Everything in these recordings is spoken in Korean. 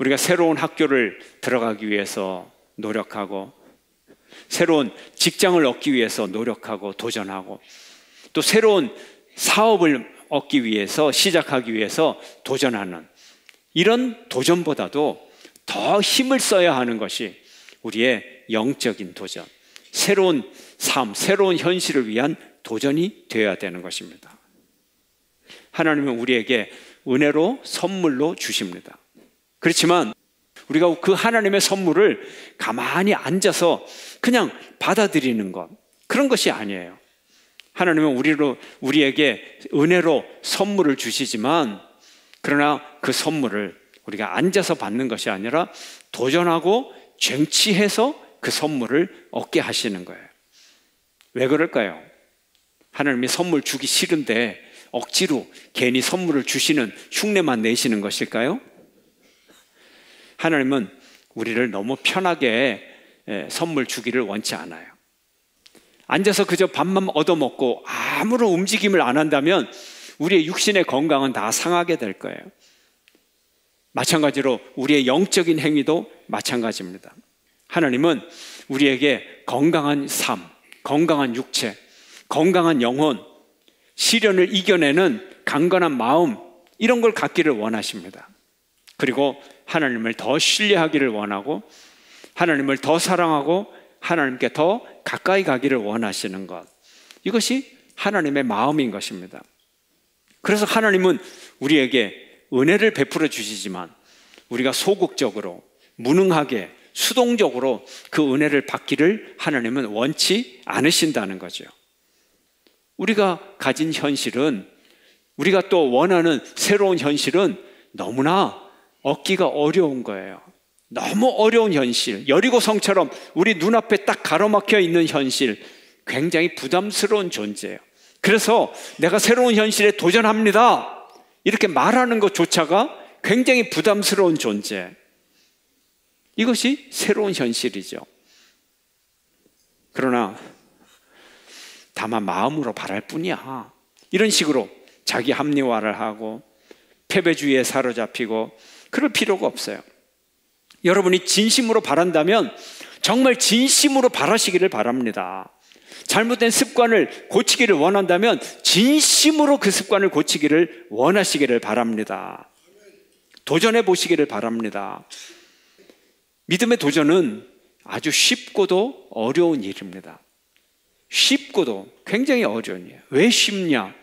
우리가 새로운 학교를 들어가기 위해서 노력하고 새로운 직장을 얻기 위해서 노력하고 도전하고 또 새로운 사업을 얻기 위해서 시작하기 위해서 도전하는 이런 도전보다도 더 힘을 써야 하는 것이 우리의 영적인 도전, 새로운 삶, 새로운 현실을 위한 도전이 되어야 되는 것입니다. 하나님은 우리에게 은혜로 선물로 주십니다. 그렇지만 우리가 그 하나님의 선물을 가만히 앉아서 그냥 받아들이는 것, 그런 것이 아니에요. 하나님은 우리로, 우리에게 은혜로 선물을 주시지만, 그러나 그 선물을 우리가 앉아서 받는 것이 아니라 도전하고 쟁취해서 그 선물을 얻게 하시는 거예요. 왜 그럴까요? 하나님이 선물 주기 싫은데 억지로 괜히 선물을 주시는 흉내만 내시는 것일까요? 하나님은 우리를 너무 편하게 선물 주기를 원치 않아요. 앉아서 그저 밥만 얻어먹고 아무런 움직임을 안 한다면 우리의 육신의 건강은 다 상하게 될 거예요. 마찬가지로 우리의 영적인 행위도 마찬가지입니다. 하나님은 우리에게 건강한 삶, 건강한 육체, 건강한 영혼, 시련을 이겨내는 강건한 마음, 이런 걸 갖기를 원하십니다. 그리고 하나님을 더 신뢰하기를 원하고, 하나님을 더 사랑하고, 하나님께 더 가까이 가기를 원하시는 것. 이것이 하나님의 마음인 것입니다. 그래서 하나님은 우리에게 은혜를 베풀어 주시지만 우리가 소극적으로 무능하게 수동적으로 그 은혜를 받기를 하나님은 원치 않으신다는 거죠. 우리가 가진 현실은 우리가 또 원하는 새로운 현실은 너무나 얻기가 어려운 거예요. 너무 어려운 현실, 여리고 성처럼 우리 눈앞에 딱 가로막혀 있는 현실, 굉장히 부담스러운 존재예요. 그래서 내가 새로운 현실에 도전합니다. 이렇게 말하는 것조차가 굉장히 부담스러운 존재. 이것이 새로운 현실이죠. 그러나 다만 마음으로 바랄 뿐이야. 이런 식으로 자기 합리화를 하고 패배주의에 사로잡히고 그럴 필요가 없어요. 여러분이 진심으로 바란다면 정말 진심으로 바라시기를 바랍니다. 잘못된 습관을 고치기를 원한다면 진심으로 그 습관을 고치기를 원하시기를 바랍니다. 도전해 보시기를 바랍니다. 믿음의 도전은 아주 쉽고도 어려운 일입니다. 쉽고도 굉장히 어려운 일이에요. 왜 쉽냐?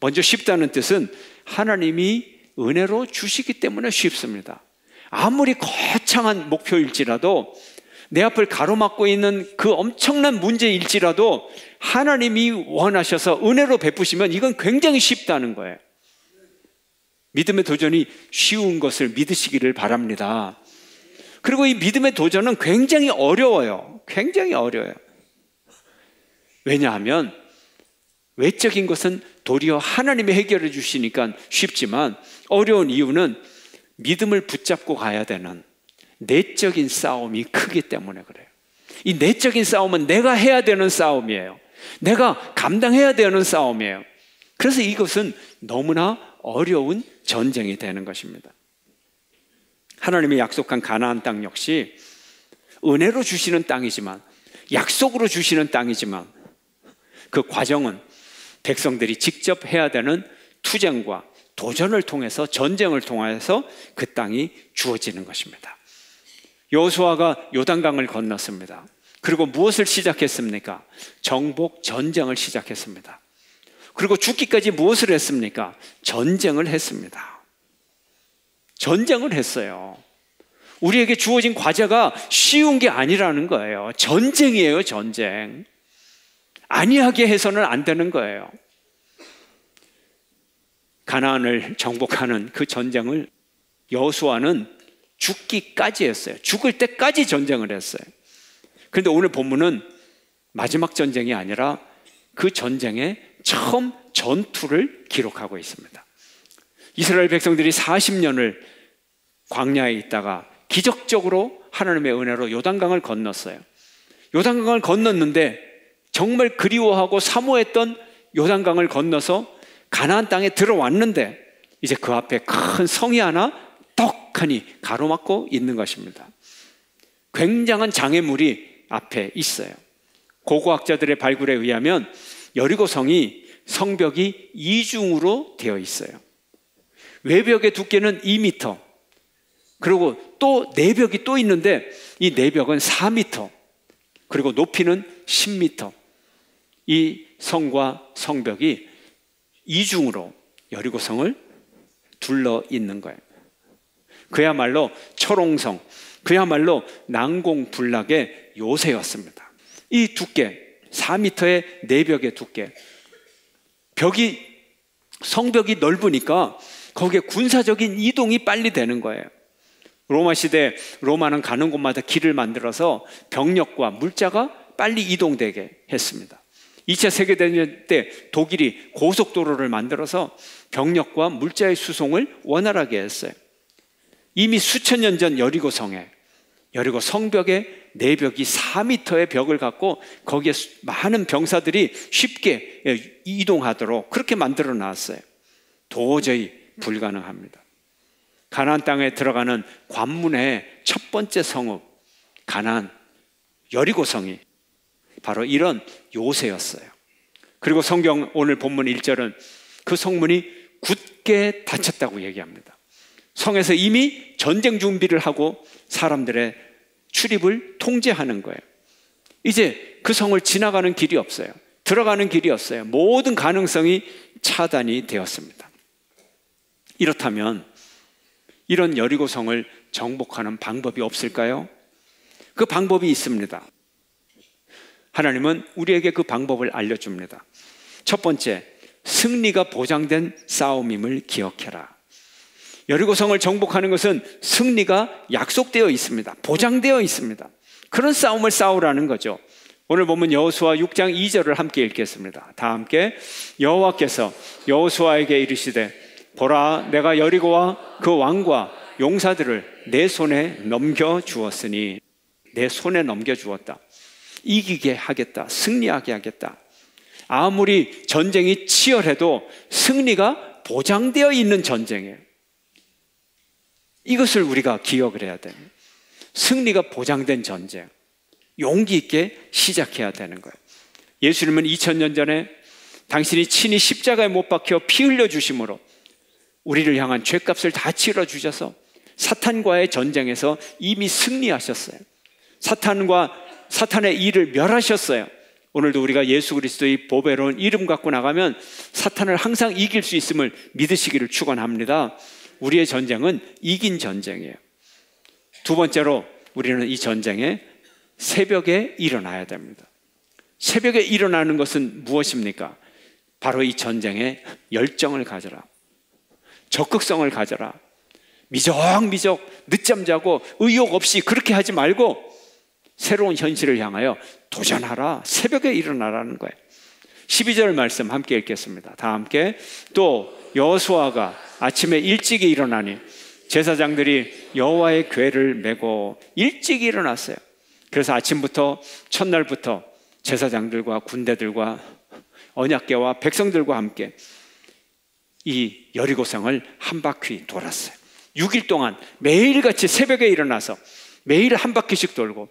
먼저 쉽다는 뜻은 하나님이 은혜로 주시기 때문에 쉽습니다. 아무리 거창한 목표일지라도 내 앞을 가로막고 있는 그 엄청난 문제일지라도 하나님이 원하셔서 은혜로 베푸시면 이건 굉장히 쉽다는 거예요. 믿음의 도전이 쉬운 것을 믿으시기를 바랍니다. 그리고 이 믿음의 도전은 굉장히 어려워요. 굉장히 어려워요. 왜냐하면 외적인 것은 도리어 하나님이 해결해 주시니까 쉽지만 어려운 이유는 믿음을 붙잡고 가야 되는 내적인 싸움이 크기 때문에 그래요. 이 내적인 싸움은 내가 해야 되는 싸움이에요. 내가 감당해야 되는 싸움이에요. 그래서 이것은 너무나 어려운 전쟁이 되는 것입니다. 하나님이 약속한 가나안 땅 역시 은혜로 주시는 땅이지만 약속으로 주시는 땅이지만 그 과정은 백성들이 직접 해야 되는 투쟁과 도전을 통해서 전쟁을 통해서 그 땅이 주어지는 것입니다. 여호수아가 요단강을 건넜습니다. 그리고 무엇을 시작했습니까? 정복 전쟁을 시작했습니다. 그리고 죽기까지 무엇을 했습니까? 전쟁을 했습니다. 전쟁을 했어요. 우리에게 주어진 과제가 쉬운 게 아니라는 거예요. 전쟁이에요, 전쟁. 아니하게 해서는 안 되는 거예요. 가나안을 정복하는 그 전쟁을 여수아는 죽기까지 했어요. 죽을 때까지 전쟁을 했어요. 그런데 오늘 본문은 마지막 전쟁이 아니라 그 전쟁의 처음 전투를 기록하고 있습니다. 이스라엘 백성들이 40년을 광야에 있다가 기적적으로 하나님의 은혜로 요단강을 건넜어요. 요단강을 건넜는데 정말 그리워하고 사모했던 요단강을 건너서 가나안 땅에 들어왔는데 이제 그 앞에 큰 성이 하나 떡하니 가로막고 있는 것입니다. 굉장한 장애물이 앞에 있어요. 고고학자들의 발굴에 의하면 여리고 성이 성벽이 이중으로 되어 있어요. 외벽의 두께는 2m. 그리고 또 내벽이 또 있는데 이 내벽은 4m. 그리고 높이는 10m. 이 성과 성벽이 이중으로 여리고성을 둘러 있는 거예요. 그야말로 철옹성, 그야말로 난공불락의 요새였습니다. 이 두께, 4m의 내벽의 두께. 벽이, 성벽이 넓으니까 거기에 군사적인 이동이 빨리 되는 거예요. 로마 시대 로마는 가는 곳마다 길을 만들어서 병력과 물자가 빨리 이동되게 했습니다. 2차 세계대전 때 독일이 고속도로를 만들어서 병력과 물자의 수송을 원활하게 했어요. 이미 수천 년 전 여리고 성에 여리고 성벽에 내벽이 4미터의 벽을 갖고 거기에 많은 병사들이 쉽게 이동하도록 그렇게 만들어 놨어요. 도저히 불가능합니다. 가나안 땅에 들어가는 관문의 첫 번째 성읍 가나안 여리고 성이 바로 이런 요새였어요. 그리고 성경 오늘 본문 1절은 그 성문이 굳게 닫혔다고 얘기합니다. 성에서 이미 전쟁 준비를 하고 사람들의 출입을 통제하는 거예요. 이제 그 성을 지나가는 길이 없어요. 들어가는 길이 없어요. 모든 가능성이 차단이 되었습니다. 이렇다면 이런 여리고성을 정복하는 방법이 없을까요? 그 방법이 있습니다. 하나님은 우리에게 그 방법을 알려줍니다. 첫 번째, 승리가 보장된 싸움임을 기억해라. 여리고성을 정복하는 것은 승리가 약속되어 있습니다. 보장되어 있습니다. 그런 싸움을 싸우라는 거죠. 오늘 보면 여호수아 6장 2절을 함께 읽겠습니다. 다 함께 여호와께서 여호수아에게 이르시되 보라 내가 여리고와 그 왕과 용사들을 내 손에 넘겨 주었으니 내 손에 넘겨 주었다. 이기게 하겠다. 승리하게 하겠다. 아무리 전쟁이 치열해도 승리가 보장되어 있는 전쟁이에요. 이것을 우리가 기억을 해야 돼요. 승리가 보장된 전쟁. 용기 있게 시작해야 되는 거예요. 예수님은 2000년 전에 당신이 친히 십자가에 못 박혀 피 흘려 주심으로 우리를 향한 죄값을 다 치러 주셔서 사탄과의 전쟁에서 이미 승리하셨어요. 사탄과 사탄의 일을 멸하셨어요. 오늘도 우리가 예수 그리스도의 보배로운 이름 갖고 나가면 사탄을 항상 이길 수 있음을 믿으시기를 축원합니다. 우리의 전쟁은 이긴 전쟁이에요. 두 번째로 우리는 이 전쟁에 새벽에 일어나야 됩니다. 새벽에 일어나는 것은 무엇입니까? 바로 이 전쟁에 열정을 가져라. 적극성을 가져라. 미적미적 늦잠 자고 의욕 없이 그렇게 하지 말고 새로운 현실을 향하여 도전하라. 새벽에 일어나라는 거예요. 12절 말씀 함께 읽겠습니다. 다 함께 또 여호수아가 아침에 일찍 일어나니 제사장들이 여호와의 궤를 메고 일찍 일어났어요. 그래서 아침부터 첫날부터 제사장들과 군대들과 언약계와 백성들과 함께 이 여리고성을 한 바퀴 돌았어요. 6일 동안 매일같이 새벽에 일어나서 매일 한 바퀴씩 돌고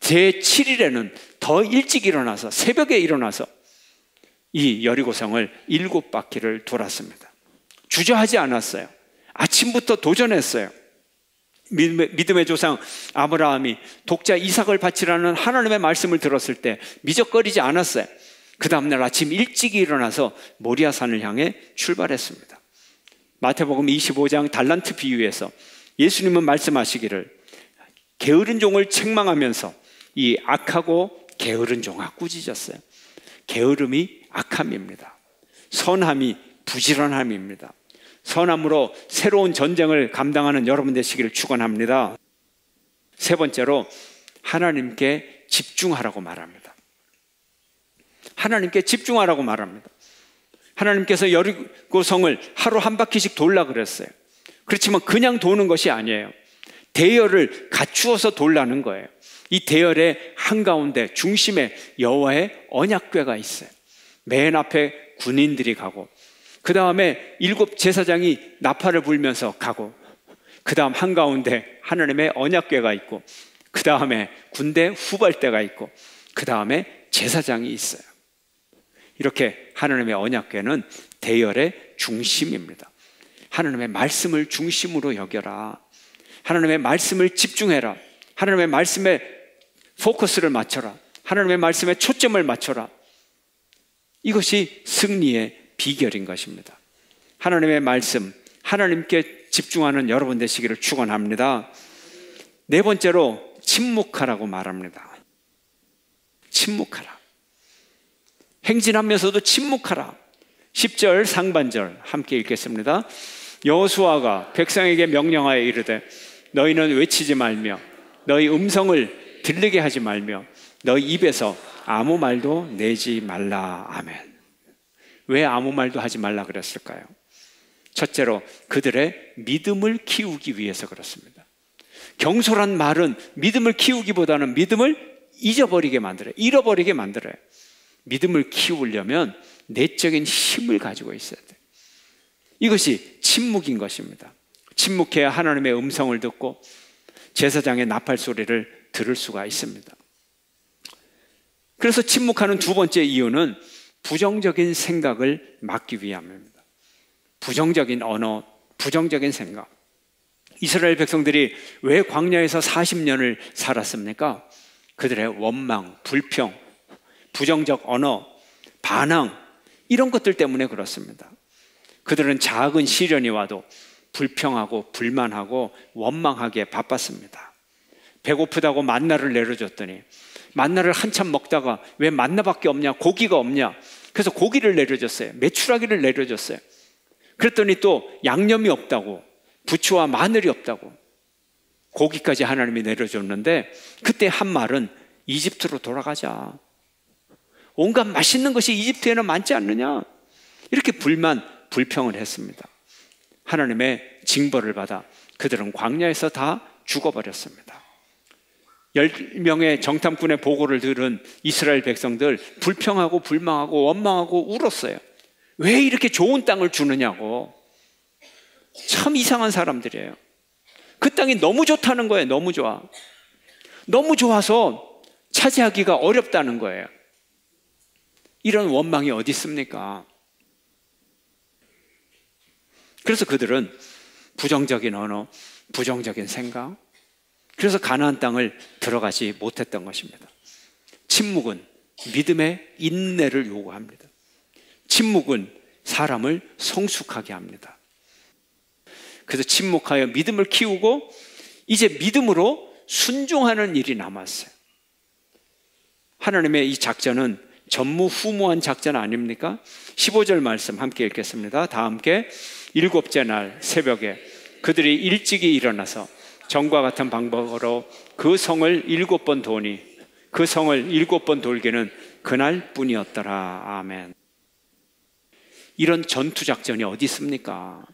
제 7일에는 더 일찍 일어나서 새벽에 일어나서 이 여리고성을 일곱 바퀴를 돌았습니다. 주저하지 않았어요. 아침부터 도전했어요. 믿음의 조상 아브라함이 독자 이삭을 바치라는 하나님의 말씀을 들었을 때 미적거리지 않았어요. 그 다음날 아침 일찍 일어나서 모리아산을 향해 출발했습니다. 마태복음 25장 달란트 비유에서 예수님은 말씀하시기를 게으른 종을 책망하면서 이 악하고 게으른 종아 꾸짖었어요. 게으름이 악함입니다. 선함이 부지런함입니다. 선함으로 새로운 전쟁을 감당하는 여러분 되시기를 축원합니다. 세 번째로 하나님께 집중하라고 말합니다. 하나님께 집중하라고 말합니다. 하나님께서 여리고성을 하루 한 바퀴씩 돌라 그랬어요. 그렇지만 그냥 도는 것이 아니에요. 대열을 갖추어서 돌라는 거예요. 이 대열의 한가운데 중심에 여호와의 언약궤가 있어요. 맨 앞에 군인들이 가고 그 다음에 일곱 제사장이 나팔을 불면서 가고 그 다음 한가운데 하나님의 언약궤가 있고, 그 다음에 군대 후발대가 있고, 그 다음에 제사장이 있어요. 이렇게 하나님의 언약궤는 대열의 중심입니다. 하나님의 말씀을 중심으로 여겨라. 하나님의 말씀을 집중해라. 하나님의 말씀에 포커스를 맞춰라. 하나님의 말씀에 초점을 맞춰라. 이것이 승리의 비결인 것입니다. 하나님의 말씀, 하나님께 집중하는 여러분 되시기를 축원합니다. 네 번째로 침묵하라고 말합니다. 침묵하라. 행진하면서도 침묵하라. 10절 상반절 함께 읽겠습니다. 여호수아가 백성에게 명령하여 이르되 너희는 외치지 말며 너희 음성을 들리게 하지 말며 너희 입에서 아무 말도 내지 말라. 아멘. 왜 아무 말도 하지 말라 그랬을까요? 첫째로 그들의 믿음을 키우기 위해서 그렇습니다. 경솔한 말은 믿음을 키우기보다는 믿음을 잊어버리게 만들어요. 잃어버리게 만들어요. 믿음을 키우려면 내적인 힘을 가지고 있어야 돼. 이것이 침묵인 것입니다. 침묵해야 하나님의 음성을 듣고 제사장의 나팔 소리를 들을 수가 있습니다. 그래서 침묵하는 두 번째 이유는 부정적인 생각을 막기 위함입니다. 부정적인 언어, 부정적인 생각. 이스라엘 백성들이 왜 광야에서 40년을 살았습니까? 그들의 원망, 불평, 부정적 언어, 반항, 이런 것들 때문에 그렇습니다. 그들은 작은 시련이 와도 불평하고 불만하고 원망하기에 바빴습니다. 배고프다고 만나를 내려줬더니 만나를 한참 먹다가 왜 만나밖에 없냐? 고기가 없냐? 그래서 고기를 내려줬어요. 메추라기를 내려줬어요. 그랬더니 또 양념이 없다고 부추와 마늘이 없다고 고기까지 하나님이 내려줬는데 그때 한 말은 이집트로 돌아가자. 온갖 맛있는 것이 이집트에는 많지 않느냐? 이렇게 불만, 불평을 했습니다. 하나님의 징벌을 받아 그들은 광야에서 다 죽어버렸습니다. 10명의 정탐꾼의 보고를 들은 이스라엘 백성들 불평하고 불망하고 원망하고 울었어요. 왜 이렇게 좋은 땅을 주느냐고. 참 이상한 사람들이에요. 그 땅이 너무 좋다는 거예요. 너무 좋아. 너무 좋아서 차지하기가 어렵다는 거예요. 이런 원망이 어디 있습니까? 그래서 그들은 부정적인 언어, 부정적인 생각, 그래서 가나안 땅을 들어가지 못했던 것입니다. 침묵은 믿음의 인내를 요구합니다. 침묵은 사람을 성숙하게 합니다. 그래서 침묵하여 믿음을 키우고 이제 믿음으로 순종하는 일이 남았어요. 하나님의 이 작전은 전무후무한 작전 아닙니까? 15절 말씀 함께 읽겠습니다. 다 함께 일곱째 날 새벽에 그들이 일찍이 일어나서 정과 같은 방법으로 그 성을 일곱 번 도니 그 성을 일곱 번 돌기는 그날 뿐이었더라. 아멘. 이런 전투 작전이 어디 있습니까?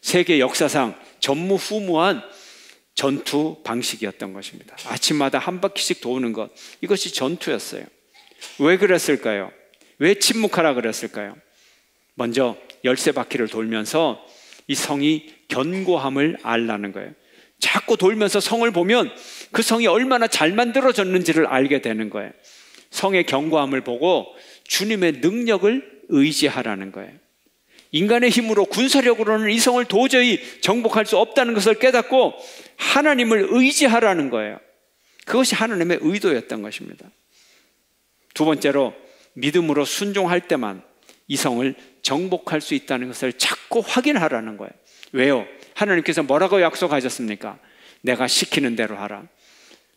세계 역사상 전무후무한 전투 방식이었던 것입니다. 아침마다 한 바퀴씩 도는 것. 이것이 전투였어요. 왜 그랬을까요? 왜 침묵하라 그랬을까요? 먼저 열세 바퀴를 돌면서 이 성이 견고함을 알라는 거예요. 자꾸 돌면서 성을 보면 그 성이 얼마나 잘 만들어졌는지를 알게 되는 거예요. 성의 견고함을 보고 주님의 능력을 의지하라는 거예요. 인간의 힘으로 군사력으로는 이 성을 도저히 정복할 수 없다는 것을 깨닫고 하나님을 의지하라는 거예요. 그것이 하나님의 의도였던 것입니다. 두 번째로 믿음으로 순종할 때만 이 성을 정복할 수 있다는 것을 자꾸 확인하라는 거예요. 왜요? 하나님께서 뭐라고 약속하셨습니까? 내가 시키는 대로 하라.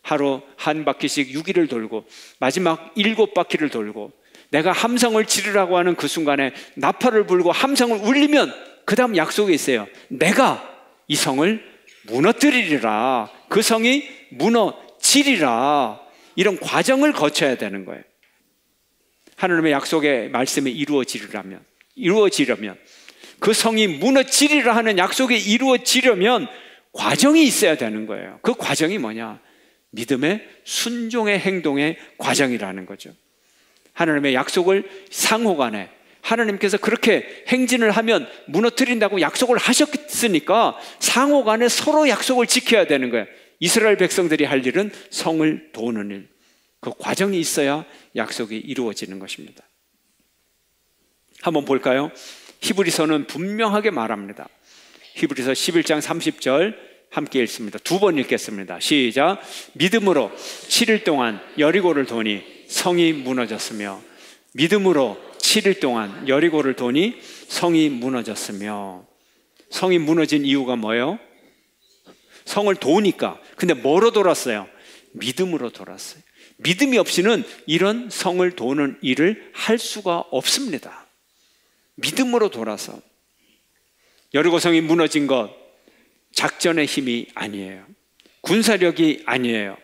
하루 한 바퀴씩 6일을 돌고 마지막 일곱 바퀴를 돌고 내가 함성을 지르라고 하는 그 순간에 나팔을 불고 함성을 울리면 그 다음 약속이 있어요. 내가 이 성을 무너뜨리리라. 그 성이 무너지리라. 이런 과정을 거쳐야 되는 거예요. 하나님의 약속의 말씀이 이루어지려면 이루어지려면 그 성이 무너지리라 하는 약속이 이루어지려면 과정이 있어야 되는 거예요. 그 과정이 뭐냐? 믿음의 순종의 행동의 과정이라는 거죠. 하나님의 약속을 상호간에 하나님께서 그렇게 행진을 하면 무너뜨린다고 약속을 하셨으니까 상호 간에 서로 약속을 지켜야 되는 거예요. 이스라엘 백성들이 할 일은 성을 도는 일. 그 과정이 있어야 약속이 이루어지는 것입니다. 한번 볼까요? 히브리서는 분명하게 말합니다. 히브리서 11장 30절 함께 읽습니다. 두 번 읽겠습니다. 시작. 믿음으로 7일 동안 여리고를 도니 성이 무너졌으며 믿음으로 7일 동안 여리고를 도니 성이 무너졌으며 성이 무너진 이유가 뭐예요? 성을 도니까. 근데 뭐로 돌았어요? 믿음으로 돌았어요. 믿음이 없이는 이런 성을 도는 일을 할 수가 없습니다. 믿음으로 돌아서 여리고성이 무너진 것 작전의 힘이 아니에요. 군사력이 아니에요.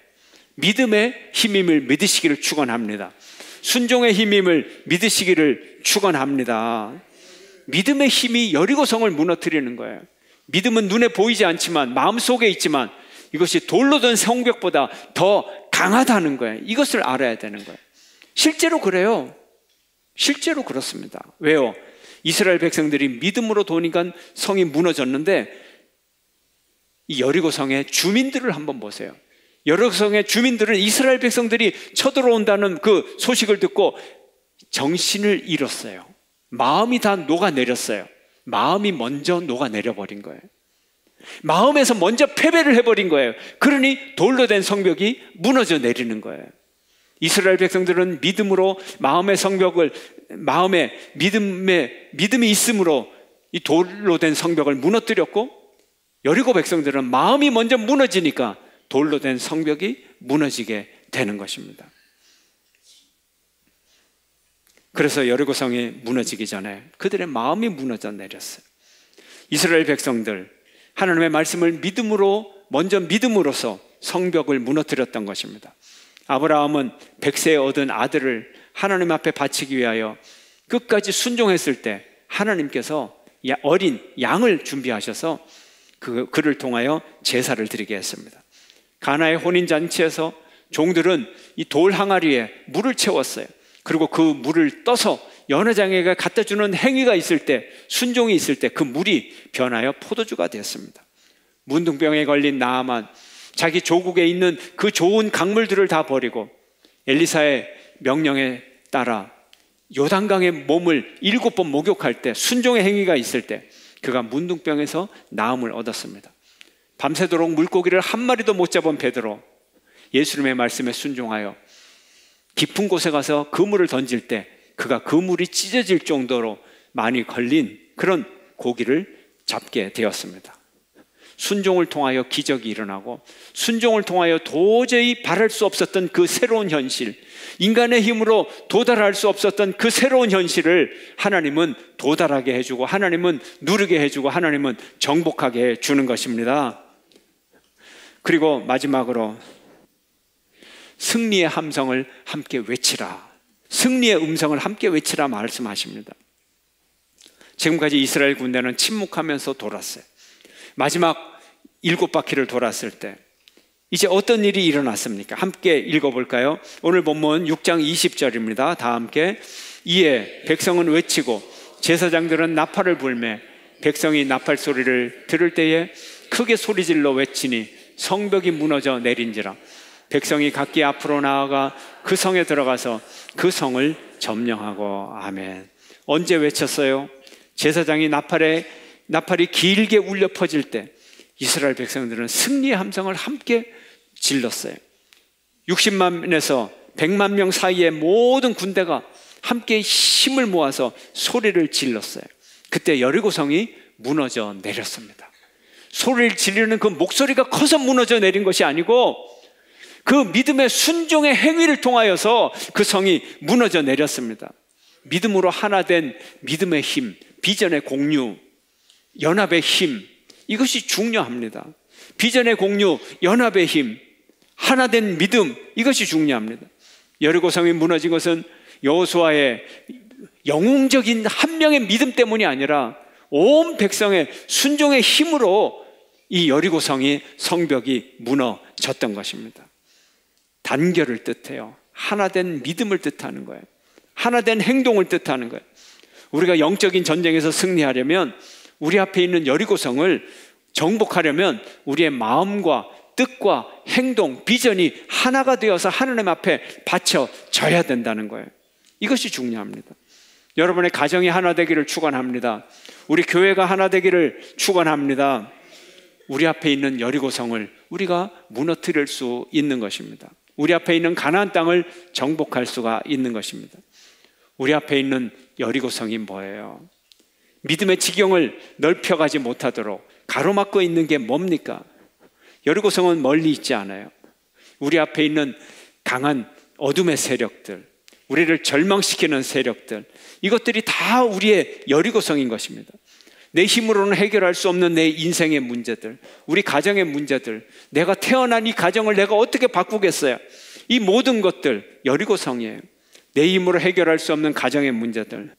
믿음의 힘임을 믿으시기를 축원합니다. 순종의 힘임을 믿으시기를 축원합니다. 믿음의 힘이 여리고성을 무너뜨리는 거예요. 믿음은 눈에 보이지 않지만 마음속에 있지만 이것이 돌로 된 성벽보다 더 강하다는 거예요. 이것을 알아야 되는 거예요. 실제로 그래요. 실제로 그렇습니다. 왜요? 이스라엘 백성들이 믿음으로 도니까 성이 무너졌는데 이 여리고 성의 주민들을 한번 보세요. 여리고 성의 주민들은 이스라엘 백성들이 쳐들어온다는 그 소식을 듣고 정신을 잃었어요. 마음이 다 녹아내렸어요. 마음이 먼저 녹아내려 버린 거예요. 마음에서 먼저 패배를 해버린 거예요. 그러니 돌로 된 성벽이 무너져 내리는 거예요. 이스라엘 백성들은 믿음으로 마음의 성벽을 마음에 믿음에 믿음이 있음으로 이 돌로 된 성벽을 무너뜨렸고 여리고 백성들은 마음이 먼저 무너지니까 돌로 된 성벽이 무너지게 되는 것입니다. 그래서 여리고 성이 무너지기 전에 그들의 마음이 무너져 내렸어요. 이스라엘 백성들 하나님의 말씀을 믿음으로 먼저 믿음으로써 성벽을 무너뜨렸던 것입니다. 아브라함은 백세에 얻은 아들을 하나님 앞에 바치기 위하여 끝까지 순종했을 때 하나님께서 어린 양을 준비하셔서 그, 그를 통하여 제사를 드리게 했습니다. 가나의 혼인잔치에서 종들은 이 돌 항아리에 물을 채웠어요. 그리고 그 물을 떠서 연회장에게 갖다 주는 행위가 있을 때, 순종이 있을 때 그 물이 변하여 포도주가 되었습니다. 문둥병에 걸린 나아만 자기 조국에 있는 그 좋은 강물들을 다 버리고 엘리사의 명령에 따라 요단강의 몸을 일곱 번 목욕할 때 순종의 행위가 있을 때 그가 문둥병에서 나음을 얻었습니다. 밤새도록 물고기를 한 마리도 못 잡은 베드로 예수님의 말씀에 순종하여 깊은 곳에 가서 그물을 던질 때 그가 그물이 찢어질 정도로 많이 걸린 그런 고기를 잡게 되었습니다. 순종을 통하여 기적이 일어나고 순종을 통하여 도저히 바랄 수 없었던 그 새로운 현실, 인간의 힘으로 도달할 수 없었던 그 새로운 현실을 하나님은 도달하게 해주고 하나님은 누르게 해주고 하나님은 정복하게 해주는 것입니다. 그리고 마지막으로 승리의 함성을 함께 외치라. 승리의 음성을 함께 외치라 말씀하십니다. 지금까지 이스라엘 군대는 침묵하면서 돌았어요. 마지막 일곱 바퀴를 돌았을 때 이제 어떤 일이 일어났습니까? 함께 읽어볼까요? 오늘 본문 6장 20절입니다. 다 함께. 이에 백성은 외치고 제사장들은 나팔을 불매 백성이 나팔 소리를 들을 때에 크게 소리질러 외치니 성벽이 무너져 내린지라 백성이 각기 앞으로 나아가 그 성에 들어가서 그 성을 점령하고 아멘. 언제 외쳤어요? 제사장이 나팔에 나팔이 길게 울려 퍼질 때 이스라엘 백성들은 승리의 함성을 함께 질렀어요. 60만에서 100만 명 사이의 모든 군대가 함께 힘을 모아서 소리를 질렀어요. 그때 여리고성이 무너져 내렸습니다. 소리를 지르는 그 목소리가 커서 무너져 내린 것이 아니고 그 믿음의 순종의 행위를 통하여서 그 성이 무너져 내렸습니다. 믿음으로 하나 된 믿음의 힘, 비전의 공유, 연합의 힘, 이것이 중요합니다. 비전의 공유, 연합의 힘, 하나된 믿음 이것이 중요합니다. 여리고성이 무너진 것은 여호수아의 영웅적인 한 명의 믿음 때문이 아니라 온 백성의 순종의 힘으로 이 여리고성이 성벽이 무너졌던 것입니다. 단결을 뜻해요. 하나된 믿음을 뜻하는 거예요. 하나된 행동을 뜻하는 거예요. 우리가 영적인 전쟁에서 승리하려면 우리 앞에 있는 여리고성을 정복하려면 우리의 마음과 뜻과 행동, 비전이 하나가 되어서 하나님 앞에 바쳐져야 된다는 거예요. 이것이 중요합니다. 여러분의 가정이 하나 되기를 축원합니다. 우리 교회가 하나 되기를 축원합니다. 우리 앞에 있는 여리고성을 우리가 무너뜨릴 수 있는 것입니다. 우리 앞에 있는 가나안 땅을 정복할 수가 있는 것입니다. 우리 앞에 있는 여리고성이 뭐예요? 믿음의 지경을 넓혀가지 못하도록 가로막고 있는 게 뭡니까? 여리고성은 멀리 있지 않아요. 우리 앞에 있는 강한 어둠의 세력들, 우리를 절망시키는 세력들, 이것들이 다 우리의 여리고성인 것입니다. 내 힘으로는 해결할 수 없는 내 인생의 문제들, 우리 가정의 문제들, 내가 태어난 이 가정을 내가 어떻게 바꾸겠어요? 이 모든 것들 여리고성이에요. 내 힘으로 해결할 수 없는 가정의 문제들,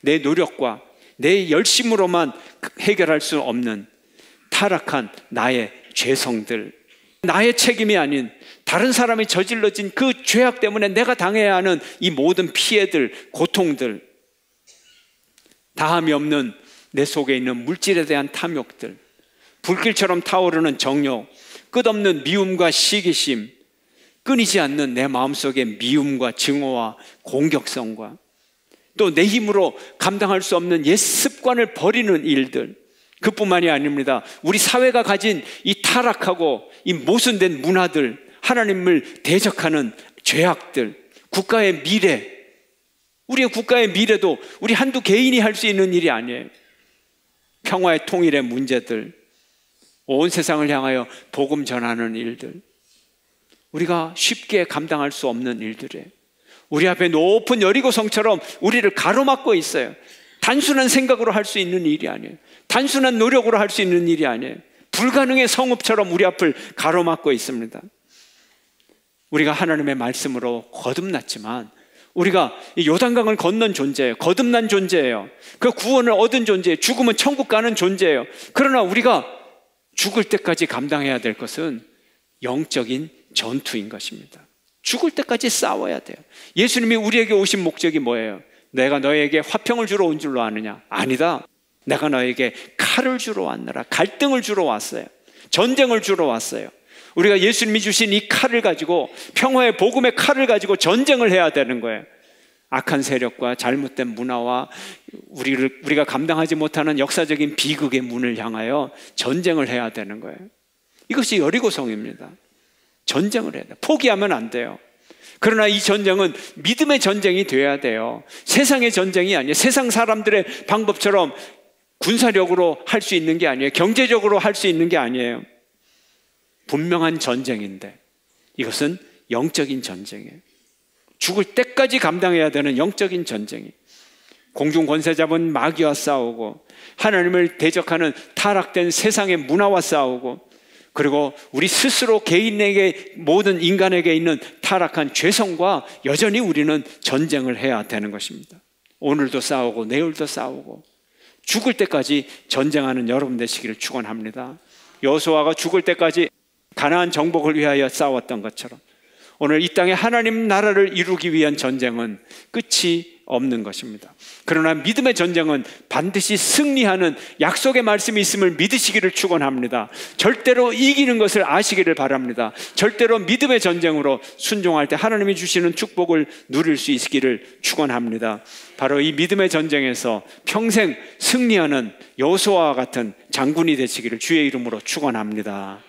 내 노력과 내 열심으로만 해결할 수 없는 타락한 나의 죄성들, 나의 책임이 아닌 다른 사람이 저질러진 그 죄악 때문에 내가 당해야 하는 이 모든 피해들, 고통들, 다함이 없는 내 속에 있는 물질에 대한 탐욕들, 불길처럼 타오르는 정욕, 끝없는 미움과 시기심, 끊이지 않는 내 마음속의 미움과 증오와 공격성과 또 내 힘으로 감당할 수 없는 옛 습관을 버리는 일들, 그뿐만이 아닙니다. 우리 사회가 가진 이 타락하고 이 모순된 문화들, 하나님을 대적하는 죄악들, 국가의 미래, 우리의 국가의 미래도 우리 한두 개인이 할 수 있는 일이 아니에요. 평화의 통일의 문제들, 온 세상을 향하여 복음 전하는 일들, 우리가 쉽게 감당할 수 없는 일들에 우리 앞에 높은 여리고 성처럼 우리를 가로막고 있어요. 단순한 생각으로 할 수 있는 일이 아니에요. 단순한 노력으로 할 수 있는 일이 아니에요. 불가능의 성읍처럼 우리 앞을 가로막고 있습니다. 우리가 하나님의 말씀으로 거듭났지만 우리가 요단강을 건넌 존재예요. 거듭난 존재예요. 그 구원을 얻은 존재예요. 죽으면 천국 가는 존재예요. 그러나 우리가 죽을 때까지 감당해야 될 것은 영적인 전투인 것입니다. 죽을 때까지 싸워야 돼요. 예수님이 우리에게 오신 목적이 뭐예요? 내가 너에게 화평을 주러 온 줄로 아느냐? 아니다. 내가 너에게 칼을 주러 왔느라. 갈등을 주러 왔어요. 전쟁을 주러 왔어요. 우리가 예수님이 주신 이 칼을 가지고 평화의 복음의 칼을 가지고 전쟁을 해야 되는 거예요. 악한 세력과 잘못된 문화와 우리를 우리가 감당하지 못하는 역사적인 비극의 문을 향하여 전쟁을 해야 되는 거예요. 이것이 여리고성입니다. 전쟁을 해야 돼. 포기하면 안 돼요. 그러나 이 전쟁은 믿음의 전쟁이 돼야 돼요. 세상의 전쟁이 아니에요. 세상 사람들의 방법처럼 군사력으로 할 수 있는 게 아니에요. 경제적으로 할 수 있는 게 아니에요. 분명한 전쟁인데 이것은 영적인 전쟁이에요. 죽을 때까지 감당해야 되는 영적인 전쟁이. 공중 권세 잡은 마귀와 싸우고 하나님을 대적하는 타락된 세상의 문화와 싸우고 그리고 우리 스스로 개인에게 모든 인간에게 있는 타락한 죄성과 여전히 우리는 전쟁을 해야 되는 것입니다. 오늘도 싸우고 내일도 싸우고 죽을 때까지 전쟁하는 여러분 되시기를 축원합니다. 여호수아가 죽을 때까지 가나안 정복을 위하여 싸웠던 것처럼 오늘 이 땅에 하나님 나라를 이루기 위한 전쟁은 끝이 없는 것입니다. 그러나 믿음의 전쟁은 반드시 승리하는 약속의 말씀이 있음을 믿으시기를 축원합니다. 절대로 이기는 것을 아시기를 바랍니다. 절대로 믿음의 전쟁으로 순종할 때 하나님이 주시는 축복을 누릴 수 있기를 축원합니다. 바로 이 믿음의 전쟁에서 평생 승리하는 여호수아와 같은 장군이 되시기를 주의 이름으로 축원합니다.